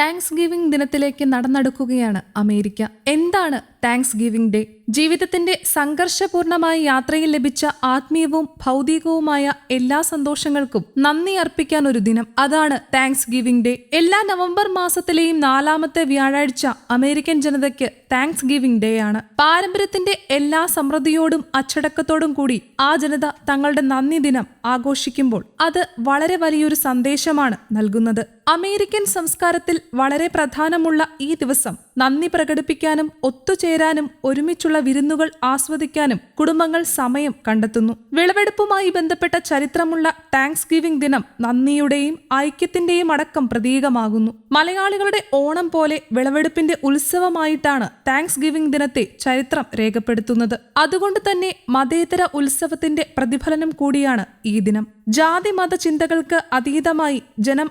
Thanks giving ദിനത്തിലേക്ക് നടന്നെടുക്കുകയാണ് America. എന്താണ് താങ്ക്സ് ഗിവിംഗ് ഡേ? ജീവിതത്തിന്റെ സംഘർഷപൂർണമായ യാത്രയിൽ ലഭിച്ച ആത്മീയവും ഭൗതികവുമായ എല്ലാ സന്തോഷങ്ങൾക്കും നന്ദി അർപ്പിക്കാൻ ഒരു ദിനം. അതാണ് താങ്ക്സ് ഗിവിംഗ് ഡേ. എല്ലാ നവംബർ മാസത്തിലെയും നാലാമത്തെ വ്യാഴാഴ്ച അമേരിക്കൻ ജനതയ്ക്ക് താങ്ക്സ് ഗിവിംഗ് ഡേ ആണ്. പാരമ്പര്യത്തിന്റെ എല്ലാ സമൃദ്ധിയോടും അച്ചടക്കത്തോടും കൂടി ആ ജനത തങ്ങളുടെ നന്ദി ദിനം ആഘോഷിക്കുമ്പോൾ അത് വളരെ വലിയൊരു സന്ദേശമാണ് നൽകുന്നത്. അമേരിക്കൻ സംസ്കാരത്തിൽ വളരെ പ്രധാനമുള്ള ഈ ദിവസം നന്ദി പ്രകടിപ്പിക്കാനും ഒത്തുചേരാനും ഒരുമിച്ചുള്ള വിരുന്നുകൾ ആസ്വദിക്കാനും കുടുംബങ്ങൾ സമയം കണ്ടെത്തുന്നു. വിളവെടുപ്പുമായി ബന്ധപ്പെട്ട ചരിത്രമുള്ള താങ്ക്സ് ഗിവിംഗ് ദിനം നന്ദിയുടെയും ഐക്യത്തിന്റെയും അടക്കം പ്രതീകമാകുന്നു. മലയാളികളുടെ ഓണം പോലെ വിളവെടുപ്പിന്റെ ഉത്സവമായിട്ടാണ് താങ്ക്സ് ഗിവിംഗ് ദിനത്തെ ചരിത്രം രേഖപ്പെടുത്തുന്നത്. അതുകൊണ്ട് തന്നെ മതേതര ഉത്സവത്തിന്റെ പ്രതിഫലനം കൂടിയാണ് ഈ ദിനം. ജാതി മത ചിന്തകൾക്ക് അതീതമായി ജനം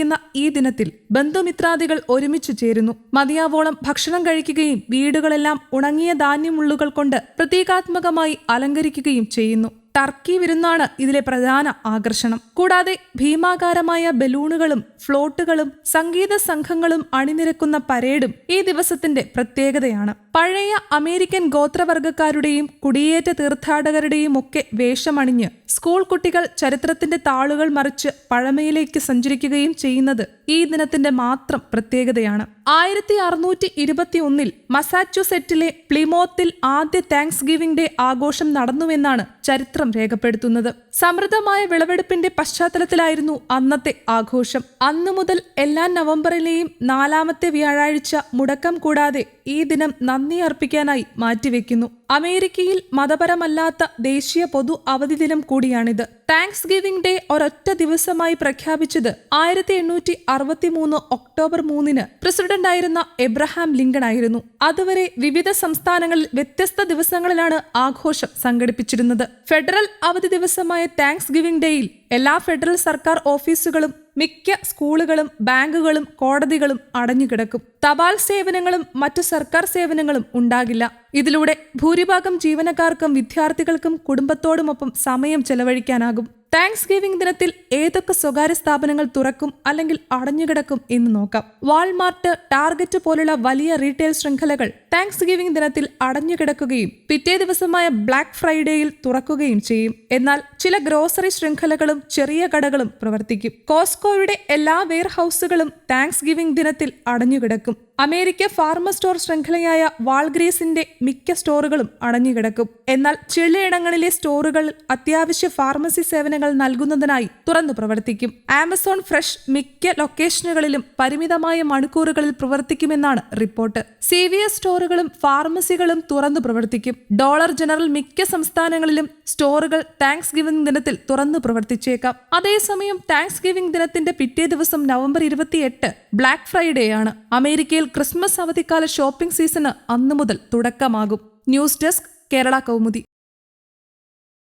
ആഘോഷിക്കുന്ന ഈ ദിനത്തിൽ ബന്ധുമിത്രാദികൾ ഒരുമിച്ചു ചേരുന്നു. മതിയാവോളം ഭക്ഷണം കഴിക്കുകയും വീടുകളെല്ലാം ഉണങ്ങിയ ധാന്യമുള്ളുകൾ കൊണ്ട് പ്രതീകാത്മകമായി അലങ്കരിക്കുകയും ചെയ്യുന്നു. ടർക്കി വിരുന്നാണ് ഇതിലെ പ്രധാന ആകർഷണം. കൂടാതെ ഭീമാകാരമായ ബലൂണുകളും ഫ്ലോട്ടുകളും സംഗീത സംഘങ്ങളും അണിനിരക്കുന്ന പരേഡും ഈ ദിവസത്തിന്റെ പ്രത്യേകതയാണ്. പഴയ അമേരിക്കൻ ഗോത്രവർഗക്കാരുടെയും കുടിയേറ്റ തീർത്ഥാടകരുടെയും ഒക്കെ വേഷമണിഞ്ഞ് സ്കൂൾ കുട്ടികൾ ചരിത്രത്തിന്റെ താളുകൾ മറിച്ച് പഴമയിലേക്ക് സഞ്ചരിക്കുകയും ചെയ്യുന്നത് ഈ ദിനത്തിന്റെ മാത്രം പ്രത്യേകതയാണ്. ആയിരത്തി അറുന്നൂറ്റി ഇരുപത്തി ഒന്നിൽ മസാച്യുസെറ്റിലെ പ്ലിമോത്തിൽ ആദ്യ താങ്ക്സ് ഗിവിംഗ് ഡേ ആഘോഷം നടന്നുവെന്നാണ് ചരിത്രം രേഖപ്പെടുത്തുന്നത്. സമൃദ്ധമായ വിളവെടുപ്പിന്റെ പശ്ചാത്തലത്തിലായിരുന്നു അന്നത്തെ ആഘോഷം. അന്നു മുതൽ എല്ലാ നവംബറിലെയും നാലാമത്തെ വ്യാഴാഴ്ച മുടക്കം കൂടാതെ ഈ ദിനം നന്ദി അർപ്പിക്കാനായി മാറ്റിവെക്കുന്നു. അമേരിക്കയിൽ മതപരമല്ലാത്ത ദേശീയ പൊതു അവധി ദിനം കൂടിയാണിത്. താങ്ക്സ് ഗിവിംഗ് ഡേ ഒരൊറ്റ ദിവസമായി പ്രഖ്യാപിച്ചത് ആയിരത്തി എണ്ണൂറ്റി അറുപത്തി മൂന്ന് ഒക്ടോബർ മൂന്നിന് പ്രസിഡന്റായിരുന്ന എബ്രഹാം ലിങ്കൺ ആയിരുന്നു. അതുവരെ വിവിധ സംസ്ഥാനങ്ങളിൽ വ്യത്യസ്ത ദിവസങ്ങളിലാണ് ആഘോഷം സംഘടിപ്പിച്ചിരുന്നത്. ഫെഡറൽ അവധി ദിവസമായ താങ്ക്സ് ഗിവിംഗ് ഡേയിൽ എല്ലാ ഫെഡറൽ സർക്കാർ ഓഫീസുകളും മിക്ക സ്കൂളുകളും ബാങ്കുകളും കോടതികളും അടഞ്ഞുകിടക്കും തപാൽ സേവനങ്ങളും മറ്റു സർക്കാർ സേവനങ്ങളും ഉണ്ടാകില്ല. ഇതിലൂടെ ഭൂരിഭാഗം ജീവനക്കാർക്കും വിദ്യാർത്ഥികൾക്കും കുടുംബത്തോടുമൊപ്പം സമയം ചെലവഴിക്കാനാകും. താങ്ക്സ് ഗിവിംഗ് ദിനത്തിൽ ഏതൊക്കെ സ്വകാര്യ സ്ഥാപനങ്ങൾ തുറക്കും അല്ലെങ്കിൽ അടഞ്ഞുകിടക്കും എന്ന് നോക്കാം. വാൾമാർട്ട് ടാർഗറ്റ് പോലുള്ള വലിയ റീറ്റെയിൽ ശൃംഖലകൾ താങ്ക്സ് ഗിവിംഗ് ദിനത്തിൽ അടഞ്ഞുകിടക്കുകയും പിറ്റേ ദിവസമായ ബ്ലാക്ക് ഫ്രൈഡേയിൽ തുറക്കുകയും ചെയ്യും. എന്നാൽ ചില ഗ്രോസറി ശൃംഖലകളും ചെറിയ കടകളും പ്രവർത്തിക്കും. കോസ്കോയുടെ എല്ലാ വെയർ ഹൗസുകളും താങ്ക്സ് ഗിവിംഗ് ദിനത്തിൽ അടഞ്ഞുകിടക്കും അമേരിക്ക ഫാർമ സ്റ്റോർ ശൃംഖലയായ വാൾഗ്രീസിന്റെ മിക്ക സ്റ്റോറുകളും അടഞ്ഞുകിടക്കും എന്നാൽ ചിലയിടങ്ങളിലെ സ്റ്റോറുകൾ അത്യാവശ്യ ഫാർമസി സേവനങ്ങൾ നൽകുന്നതിനായി തുറന്നു പ്രവർത്തിക്കും. ആമസോൺ ഫ്രഷ് മിക്ക ലൊക്കേഷനുകളിലും പരിമിതമായ മണിക്കൂറുകളിൽ പ്രവർത്തിക്കുമെന്നാണ് റിപ്പോർട്ട്. സി വി എസ് സ്റ്റോറുകളും ഫാർമസികളും തുറന്നു പ്രവർത്തിക്കും. ഡോളർ ജനറൽ മിക്ക സംസ്ഥാനങ്ങളിലും സ്റ്റോറുകൾ താങ്ക്സ് ഗിവിംഗ് ദിനത്തിൽ തുറന്നു പ്രവർത്തിച്ചേക്കാം. അതേസമയം താങ്ക്സ് ഗിവിംഗ് ദിനത്തിന്റെ പിറ്റേ ദിവസം നവംബർ ഇരുപത്തിയെട്ട് ബ്ലാക്ക് ഫ്രൈഡേ ആണ്. അമേരിക്കയിൽ ക്രിസ്മസ് അവധിക്കാല ഷോപ്പിംഗ് സീസണ് അന്നു മുതൽ തുടക്കമാകും. News desk Kerala Kaumudi.